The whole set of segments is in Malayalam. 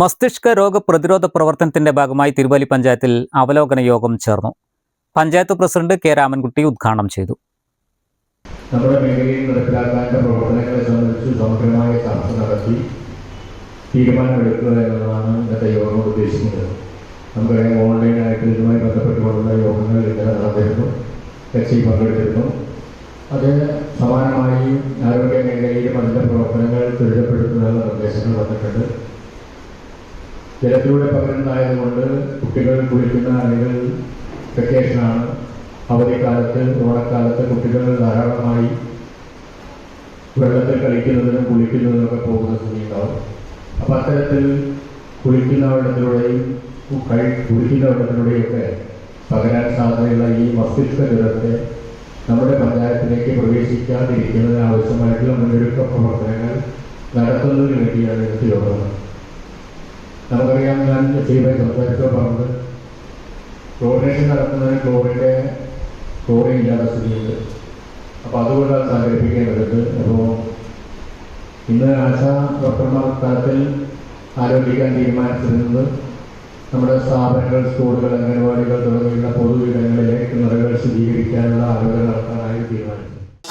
മസ്തിഷ്ക രോഗ പ്രതിരോധ പ്രവർത്തനത്തിന്റെ ഭാഗമായി തിരുവല്ലി പഞ്ചായത്തിൽ അവലോകന യോഗം ചേർന്നു. പഞ്ചായത്ത് പ്രസിഡന്റ് കെ രാമൻകുട്ടി ഉദ്ഘാടനം ചെയ്തു. നമ്മുടെ മേഖലയിൽ നടപ്പിലാക്കാനുള്ള പ്രവർത്തനങ്ങളെ സംബന്ധിച്ച് സമഗ്രമായ ചർച്ച നടത്തി തീരുമാനമെടുക്കുക എന്നതാണ് ഇന്നത്തെ യോഗം ഉദ്ദേശിക്കുന്നത്. നമുക്കറിയാം ഓൺലൈനായിട്ട് ഇതുമായി ബന്ധപ്പെട്ടുകൊണ്ടുള്ള യോഗങ്ങൾ ഇന്നലെ നടന്നിരുന്നു കക്ഷി പങ്കെടുത്തിരുന്നു. അത് സമാനമായി ആരോഗ്യ മേഖലയിലും അതിന്റെ പ്രവർത്തനങ്ങൾ ത്വരിതപ്പെടുത്തുന്നതിനുള്ള നിർദ്ദേശങ്ങൾ വന്നിട്ടുണ്ട്. ജലത്തിലൂടെ പകരുന്നതായതുകൊണ്ട് കുട്ടികൾ കുളിക്കുന്ന അല്ലെങ്കിൽ വെക്കേഷനാണ് അവധിക്കാലത്ത് ഓണക്കാലത്ത് കുട്ടികൾ ധാരാളമായി വെള്ളത്തിൽ കളിക്കുന്നതിനും കുളിക്കുന്നതിനൊക്കെ പോകുന്ന സമയമുണ്ടാവും അപ്പം അത്തരത്തിൽ കുളിക്കുന്ന വെള്ളത്തിലൂടെയും കഴി കുളിക്കുന്ന വെള്ളത്തിലൂടെയൊക്കെ പകരാൻ സാധ്യതയുള്ള ഈ മസ്തിഷ്ക ജ്വരത്തെ നമ്മുടെ പഞ്ചായത്തിലേക്ക് പ്രവേശിക്കാതിരിക്കുന്നതിന് ആവശ്യമായിട്ടുള്ള മുന്നൊരുക്ക പ്രവർത്തനങ്ങൾ നടത്തുന്നതിന് വേണ്ടിയാണ് ഇന്നത്തെ യോഗം നമുക്കറിയാം ഞാൻ ചെയ്യുമ്പോൾ സംസാരിച്ചോ പറഞ്ഞത് ക്ലോറിനേഷൻ നടത്തുന്നതിന് ക്ലോറിന്റെ ക്ലോറിൻ ഇല്ലാത്ത സ്ഥിതിയുണ്ട്. അപ്പോൾ അതുകൊണ്ട് അത് സംഘടിപ്പിക്കേണ്ടതുണ്ട് അപ്പോൾ ഇന്ന് ആശാ ഡോക്ടർമാർ തലത്തിൽ ആരോപിക്കാൻ തീരുമാനിച്ചിരുന്നത് നമ്മുടെ സ്ഥാപനങ്ങൾ സ്കൂളുകൾ അംഗനവാടികൾ തുടങ്ങിയുള്ള പൊതുവിടങ്ങളിലെ കിണറുകൾ ശുചീകരിക്കാനുള്ള ആലോചന തീരുമാനിച്ചു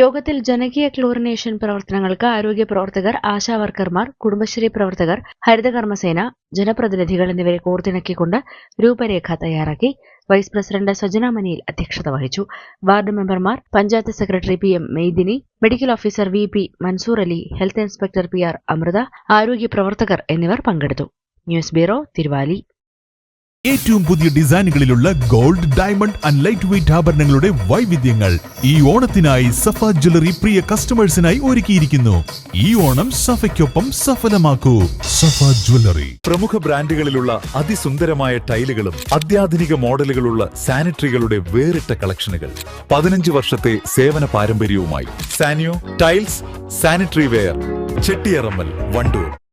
യോഗത്തിൽ ജനകീയ ക്ലോറിനേഷൻ പ്രവർത്തനങ്ങൾക്ക് ആരോഗ്യ പ്രവർത്തകർ ആശാവർക്കർമാർ കുടുംബശ്രീ പ്രവർത്തകർ ഹരിതകർമ്മസേന ജനപ്രതിനിധികൾ എന്നിവരെ കോർത്തിണക്കിക്കൊണ്ട് രൂപരേഖ തയ്യാറാക്കി വൈസ് പ്രസിഡന്റ് സജന മനിയിൽ അധ്യക്ഷത വഹിച്ചു. വാർഡ് മെമ്പർമാർ panchayat secretary P M Meydini medical officer V P Mansoor Ali health inspector P R Amritha ആരോഗ്യ പ്രവർത്തകർ എന്നിവർ പങ്കെടുത്തു. News bureau Thiruvali. ഏറ്റവും പുതിയ ഡിസൈനുകളിലുള്ള gold diamond and light weight ആഭരണങ്ങളുടെ വൈവിധ്യങ്ങൾ ഈ ഓണത്തിനായി സഫ ജ്വല്ലറി പ്രിയ കസ്റ്റമേഴ്സിനായി ഒരുക്കിയിരിക്കുന്നു. ഈ ഓണം സഫയ്ക്കൊപ്പം സഫലമാക്കൂ. സഫ ജ്വല്ലറി. പ്രമുഖ ബ്രാൻഡുകളിലുള്ള അതിസുന്ദരമായ ടൈലുകളും അത്യാധുനിക മോഡലുകളുള്ള സാനിറ്ററികളുടെ വേറിട്ട കളക്ഷനുകൾ. പതിനഞ്ച് വർഷത്തെ സേവന പാരമ്പര്യവുമായി Saniyo tiles sanitary ware Chettiyarammal Wandoor.